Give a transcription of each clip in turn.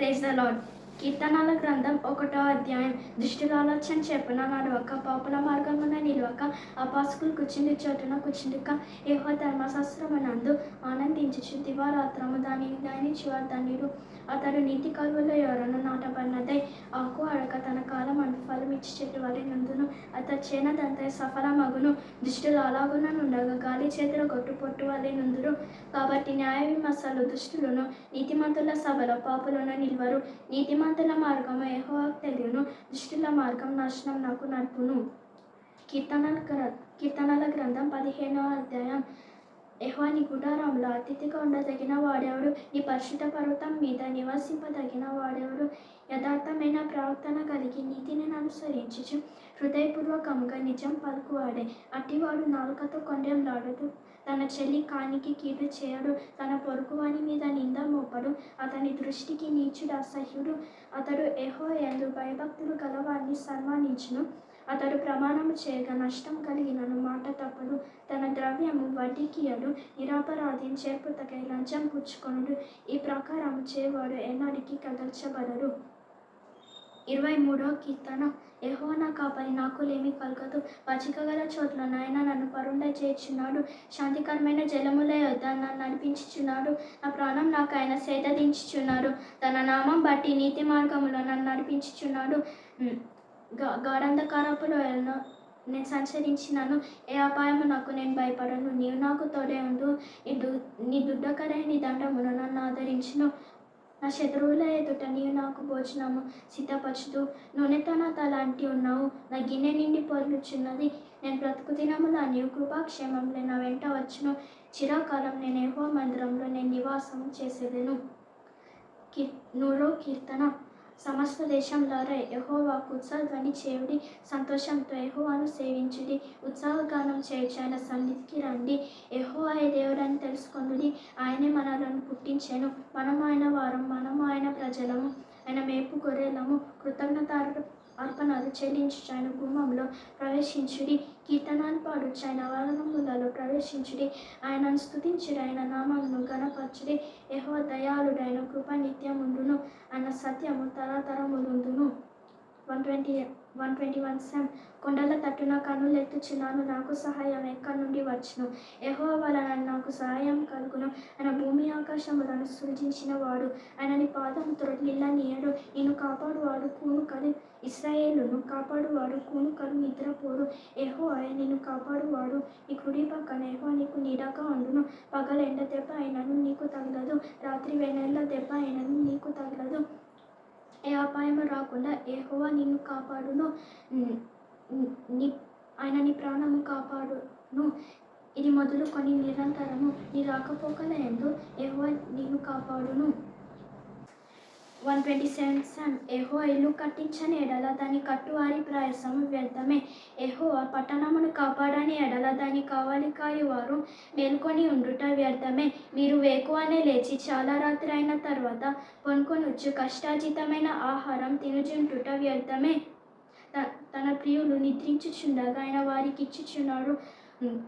Praise the Lord. కీర్తనాల గ్రంథం ఒకటో అధ్యాయం. దృష్టిలో ఆలోచన చెప్పున నడవక పాపుల మార్గమున నిలవక అపాసుకులు కూర్చుండి చోటున కూర్చుండిక. ఏహో ధర్మశాస్త్రమునందు ఆనందించుచు దివారాత్రము దానిని దాని చివర్ధనుడు అతడు నీతి కలువలో ఎవరను నాటబడినదై ఆకు అడక తన కాలం అంటు ఫలం ఇచ్చి చెట్టు వలె నందును అతడు చేనదంతా సఫలమగును. దుష్టులు అలాగున గాలి చేతుల కొట్టు పొట్టు వలె నుందురు కాబట్టి న్యాయ విమర్శలు దుష్టులను నీతిమంతుల సభలో పాపులను నిల్వరు. నీతిమంతుల మార్గము యెహోవాకు తెలియను. దుష్టుల మార్గం నాశనం నాకు నడుపును. కీర్తనల గ్ర కీర్తనల గ్రంథం పదిహేనవ అధ్యాయం యెహోవా నీ గుడారంలో అతిథిగా ఉండదగిన వాడెవడు నీ పరిశుద్ధ పర్వతం మీద నివసింపదగిన వాడెవడు యథార్థమైన ప్రవర్తన కలిగి నీతిని అనుసరించుచు హృదయపూర్వకంగా నిజం పలుకువాడే. అట్టివాడు నాలుకతో కొండెంలాడదు తన చెల్లి కానికి కీడు చేయడు. తన పొరుగువాని మీద నింద మోపడు. అతని దృష్టికి నీచుడు అసహ్యుడు. అతడు ఎహో ఎందు భయభక్తులు గలవారిని సన్మానించును. అతడు ప్రమాణము చేయగా నష్టం కలిగినను మాట తప్పడు తన ద్రవ్యము వడ్డీకియడు. నిరాపరాధిని చేర్పుతకై లంచం పుచ్చుకొనుడు. ఈ ప్రకారం చేవాడు ఎన్నడికి కదల్చబడరు ఇరవై మూడో కీర్తన. ఎహో నా కాపరి నాకు లేమి కలగదు. పచ్చికగల చోట్ల నాయన నన్ను పరుండ చేర్చున్నాడు. శాంతికరమైన జలముల యొద్ద నన్ను నడిపించుచున్నాడు. నా ప్రాణం నాకు ఆయన సేదదించుచున్నాడు తన నామం బట్టి నీతి మార్గములో నన్ను నడిపించుచున్నాడు. ఉమ్, గాఢంధకారపు లోయలను నేను సంచరించినాను. ఏ అపాయము నాకు నేను భయపడను. నీవు నాకు తోడే ఉండు. నీ దు నీ దుడ్డకరే నీ దండమును నన్ను ఆదరించును. నా శత్రువుల ఎదుట నీవు నాకు భోజనము సిద్ధపరచుతూ నూనెతో నా తలాంటి ఉన్నావు. నా గిన్నె నిండి పొర్లుచున్నది నేను బ్రతుకు దినములా నీవు కృపాక్షేమంలో నా వెంట వచ్చును. చిరకాలం నేను ఏహో మందిరంలో నేను నివాసం చేసేదను. కీ నూరో కీర్తన. సమస్త దేశంలారా యహోవాకు ఉత్సాహధ్వని చేయుడి సంతోషంతో యహోవాను సేవించుడి ఉత్సాహగానం చేయొచ్చు ఆయన సన్నిధికి రండి. యహోవా దేవుడని తెలుసుకొనుడి ఆయనే మనలను పుట్టించాను. మనం ఆయన వారం మనము ఆయన ప్రజలము ఆయన మేపు గొర్రెలము కృతజ్ఞత అర్పణలు చెల్లించుచు గుమ్మంలో ప్రవేశించుడి కీర్తనాలు పాడుచు వరదములలో ప్రవేశించుడి ఆయనను స్తుతించుడి ఆయన నామమును గణపరచుడి యహో దయాళుడైన ఆయన కృప నిత్యముండును ఆయన సత్యము తరతరములుండును one twenty one twenty one psalm. కొండల తట్టున కన్నులెత్తుచున్నాను నాకు సహాయం ఎక్కడి నుండి వచ్చును? ఎహో వలన నాకు సహాయం కలుగును. ఆయన భూమి ఆకాశములను సృజించిన వాడు. ఆయనని పాదం త్రొట్లిల్ల నీయడు నేను కాపాడువాడు కూను కలి ఇస్రాయేలును కాపాడువాడు కూను కలు నిద్రపోడు ఎహో నేను కాపాడువాడు. నీ కుడి పక్కన ఎహో నీకు నీడగా ఉండును. పగల ఎండ దెబ్బ అయినను నీకు తగలదు. రాత్రి వెన్నెల దెబ్బ అయినను నీకు తగలదు. అపాయము రాకుండా ఏహోవా నిన్ను కాపాడును. నీ ఆయన నీ ప్రాణము కాపాడును. ఇది మొదలుకొని నిరంతరము. నీ రాకపోకల ఎందు ఏహోవా నిన్ను కాపాడును. One twenty seven psalm. ఎహో ఇల్లు కట్టించని ఎడల దాని కట్టువారి ప్రయాసము వ్యర్థమే. ఎహో పట్టణమును కాపాడని ఎడల దాని కావాలి కాయువారు మేల్కొని ఉండుట వ్యర్థమే. మీరు వేకువనే లేచి చాలా రాత్రి అయిన తర్వాత పొనుకొనొచ్చు. కష్టాజితమైన ఆహారం తినుచుంటుట వ్యర్థమే. తన ప్రియులు నిద్రించుచుండగా ఆయన వారికి ఇచ్చుచున్నాడు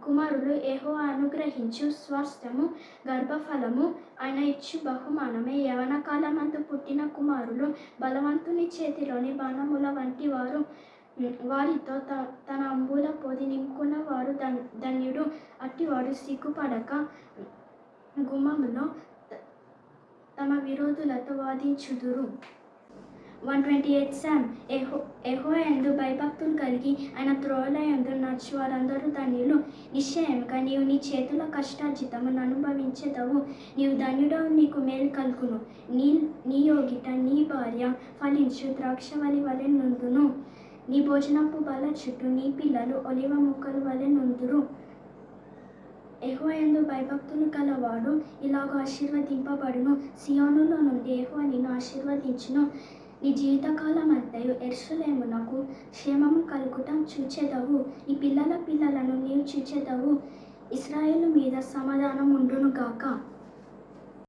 కుమారులు ఏహో అనుగ్రహించు స్వాస్థ్యము గర్భఫలము ఆయన ఇచ్చు బహుమానమే. యవన కాలమందు పుట్టిన కుమారులు బలవంతుని చేతిలోని బాణముల వంటి వారు వారితో త తన అంబుల పొది నింపుకున్న వారు ధన్ ధన్యుడు. అట్టివాడు సిగ్గుపడక గుమ్మములో తమ విరోధులతో వాదించుదురు. One twenty eight psalm. ఎహో ఎహో ఎందు భయభక్తులు కలిగి ఆయన త్రోలయందు ఎందు నడుచు వారందరూ ధన్యులు. నిశ్చయంగా నీవు నీ చేతుల కష్టార్జితమును అనుభవించేదవు. నీవు ధన్యుడవు నీకు మేలు కలుగును. నీ నీ యోగిట నీ భార్య ఫలించు ద్రాక్షవలి వలె నుండును. నీ భోజనపు బల చుట్టూ నీ పిల్లలు ఒలివ మొక్కలు వలె నుందురు ఎహో ఎందు భయభక్తులు కలవాడు. ఇలాగ ఆశీర్వదింపబడును. సియోనులో నుండి ఎహో నిన్ను ఆశీర్వదించును. నీ జీవితకాలం అంతయు ఎర్షలేమునకు క్షేమము కలుగుట చూచెదవు. ఈ పిల్లల పిల్లలను నీవు చూచెదవు. ఇస్రాయేల్ మీద సమాధానం ఉండును గాక